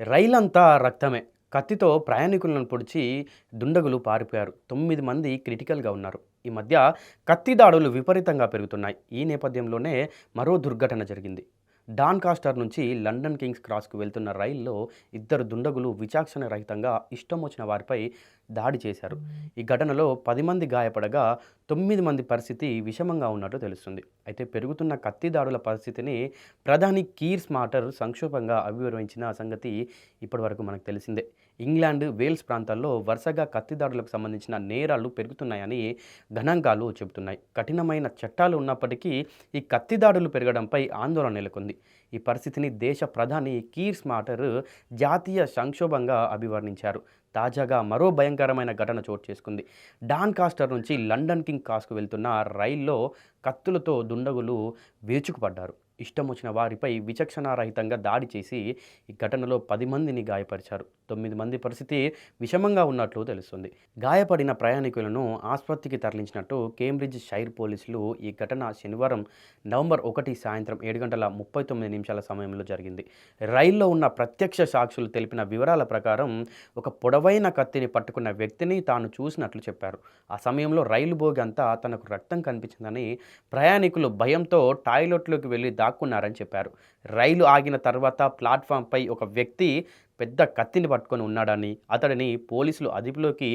రైలంతా రక్తమే. కత్తితో ప్రయాణికులను పొడిచి దుండగులు పారిపోయారు. తొమ్మిది మంది క్రిటికల్గా ఉన్నారు. ఈ మధ్య కత్తి దాడులు విపరీతంగా పెరుగుతున్నాయి. ఈ నేపథ్యంలోనే మరో దుర్ఘటన జరిగింది. డాన్ కాస్టర్ నుంచి లండన్ కింగ్స్ క్రాస్కు వెళ్తున్న రైల్లో ఇద్దరు దుండగులు విచాక్షణ రహితంగా ఇష్టం వచ్చిన వారిపై దాడి చేశారు. ఈ ఘటనలో పది మంది గాయపడగా తొమ్మిది మంది పరిస్థితి విషమంగా ఉన్నట్టు తెలుస్తుంది. అయితే పెరుగుతున్న కత్తిదాడుల పరిస్థితిని ప్రధాని కీర్ స్మార్టర్ సంక్షోభంగా అభివర్ణించిన సంగతి ఇప్పటివరకు మనకు తెలిసిందే. ఇంగ్లాండ్ వేల్స్ ప్రాంతాల్లో వరుసగా కత్తిదాడులకు సంబంధించిన నేరాలు పెరుగుతున్నాయని గణాంకాలు చెబుతున్నాయి. కఠినమైన చట్టాలు ఉన్నప్పటికీ ఈ కత్తిదాడులు పెరగడంపై ఆందోళన నెలకొంది. ఈ పరిస్థితిని దేశ ప్రధాని కీర్ స్మార్టర్ జాతీయ సంక్షోభంగా అభివర్ణించారు. తాజాగా మరో భయంకరమైన ఘటన చోటు చేసుకుంది. డాన్ కాస్టర్ నుంచి లండన్ కింగ్ కాస్కు వెళ్తున్న రైల్లో కత్తులతో దుండగులు వేచుకుపడ్డారు. ఇష్టం వచ్చిన వారిపై విచక్షణారహితంగా దాడి చేసి ఈ ఘటనలో పది మందిని గాయపరిచారు. తొమ్మిది మంది పరిస్థితి విషమంగా ఉన్నట్లు తెలుస్తుంది. గాయపడిన ప్రయాణికులను ఆసుపత్రికి తరలించినట్టు కేంబ్రిడ్జ్ షైర్ పోలీసులు ఈ ఘటన శనివారం నవంబర్ ఒకటి సాయంత్రం ఏడు గంటల ముప్పై తొమ్మిది నిమిషాల సమయంలో జరిగింది. రైల్లో ఉన్న ప్రత్యక్ష సాక్షులు తెలిపిన వివరాల ప్రకారం ఒక పొడవైన కత్తిని పట్టుకున్న వ్యక్తిని తాను చూసినట్లు చెప్పారు. ఆ సమయంలో రైలు బోగి అంతా తనకు రక్తం కనిపించిందని ప్రయాణికులు భయంతో టాయిలెట్లోకి వెళ్ళి దా దాక్కున్నారని చెప్పారు. రైలు ఆగిన తర్వాత ప్లాట్ఫామ్పై ఒక వ్యక్తి పెద్ద కత్తిని పట్టుకొని ఉన్నాడని అతడిని పోలీసులు అదుపులోకి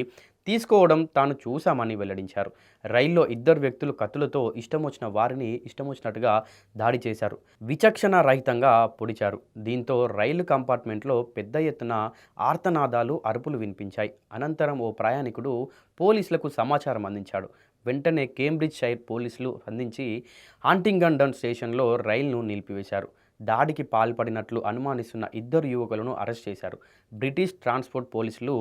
తీసుకోవడం తాను చూశామని వెల్లడించారు. రైల్లో ఇద్దరు వ్యక్తులు కత్తులతో ఇష్టం వచ్చిన వారిని ఇష్టం వచ్చినట్టుగా దాడి చేశారు. విచక్షణ రహితంగా పొడిచారు. దీంతో రైలు కంపార్ట్మెంట్లో పెద్ద ఎత్తున ఆర్తనాదాలు అరుపులు వినిపించాయి. అనంతరం ఓ ప్రయాణికుడు పోలీసులకు సమాచారం అందించాడు. వెంటనే కేంబ్రిడ్జ్ షైర్ పోలీసులు స్పందించి హాంటింగండన్ స్టేషన్లో రైలును నిలిపివేశారు. దాడికి పాల్పడినట్లు అనుమానిస్తున్న ఇద్దరు యువకులను అరెస్ట్ చేశారు. బ్రిటిష్ ట్రాన్స్పోర్ట్ పోలీసులు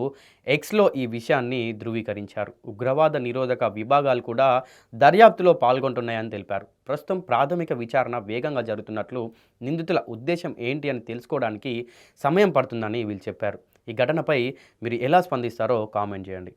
ఎక్స్లో ఈ విషయాన్ని ధృవీకరించారు. ఉగ్రవాద నిరోధక విభాగాలు కూడా దర్యాప్తులో పాల్గొంటున్నాయని తెలిపారు. ప్రస్తుతం ప్రాథమిక విచారణ వేగంగా జరుగుతున్నట్లు నిందితుల ఉద్దేశం ఏంటి అని తెలుసుకోవడానికి సమయం పడుతుందని వీళ్ళు చెప్పారు. ఈ ఘటనపై మీరు ఎలా స్పందిస్తారో కామెంట్ చేయండి.